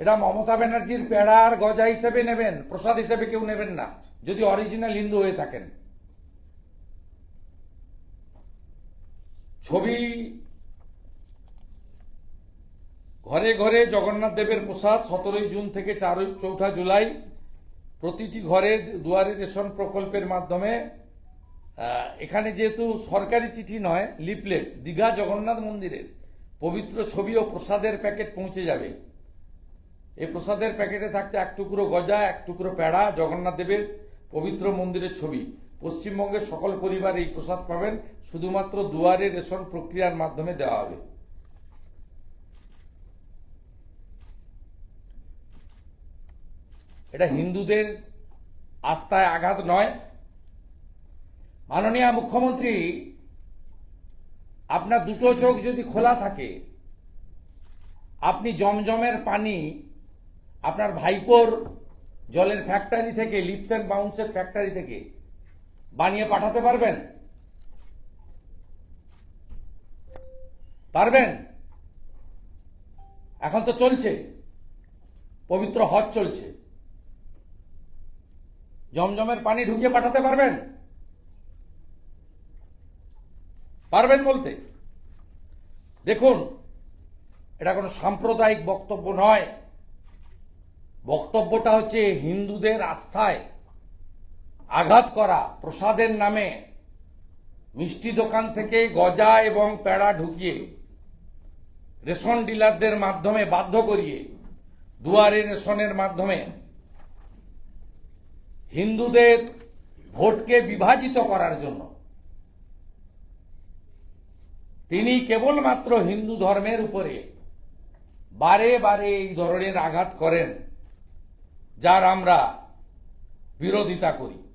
এটা মমতা ব্যানার্জির পেড়ার গজা হিসেবে নেবেন, প্রসাদ হিসেবে কেউ নেবেন না, যদি অরিজিনাল হিন্দু হয়ে থাকেন। ছবি ঘরে ঘরে জগন্নাথ দেবের প্রসাদ, সতেরোই জুন থেকে চারই, চৌঠা জুলাই, প্রতিটি ঘরে দুয়ারে রেশন প্রকল্পের মাধ্যমে এখানে যেহেতু সরকারি চিঠি নয় লিপলেট দীঘা জগন্নাথ মন্দিরের পবিত্র ছবি ও প্রসাদের প্যাকেট পৌঁছে যাবে। এই প্রসাদের প্যাকেটে থাকছে এক টুকরো গজা, এক টুকরো প্যাড়া জগন্নাথ দেবের পবিত্র মন্দিরের ছবি। পশ্চিমবঙ্গের সকল পরিবার এই প্রসাদ পাবেন, শুধুমাত্র দুয়ারে রেশন প্রক্রিয়ার মাধ্যমে দেওয়া হবে। এটা হিন্দুদের আস্থায় আঘাত নয়। মাননীয় মুখ্যমন্ত্রী, আপনার দুটো চোখ যদি খোলা থাকে, আপনি জমজমের পানি আপনার ভাইপোর জলের ফ্যাক্টরি থেকে লিপস অ্যান্ড বাউন্সের ফ্যাক্টরি থেকে বানিয়ে পাঠাতে পারবেন? পারবেন? এখন তো চলছে। পবিত্র হজ চলছে। জমজমের পানি ঢুকিয়ে পাঠাতে পারবেন? পারবেন বলতে? দেখুন, এটা কোনো সাম্প্রদায়িক বক্তব্য নয়। বক্তব্যটা হচ্ছে হিন্দুদের আস্থায় আঘাত করা, প্রসাদের নামে মিষ্টি দোকান থেকে গজা এবং পেড়া ঢুকিয়ে, রেশন ডিলারদের মাধ্যমে বাধ্য করিয়ে, দুয়ারে রেশনের মাধ্যমে হিন্দুদের ভোটকে বিভাজিত করার জন্য। তিনি কেবলমাত্র হিন্দু ধর্মের উপরে বারে বারে এই ধরনের আঘাত করেন। যার আমরা বিরোধিতা করি।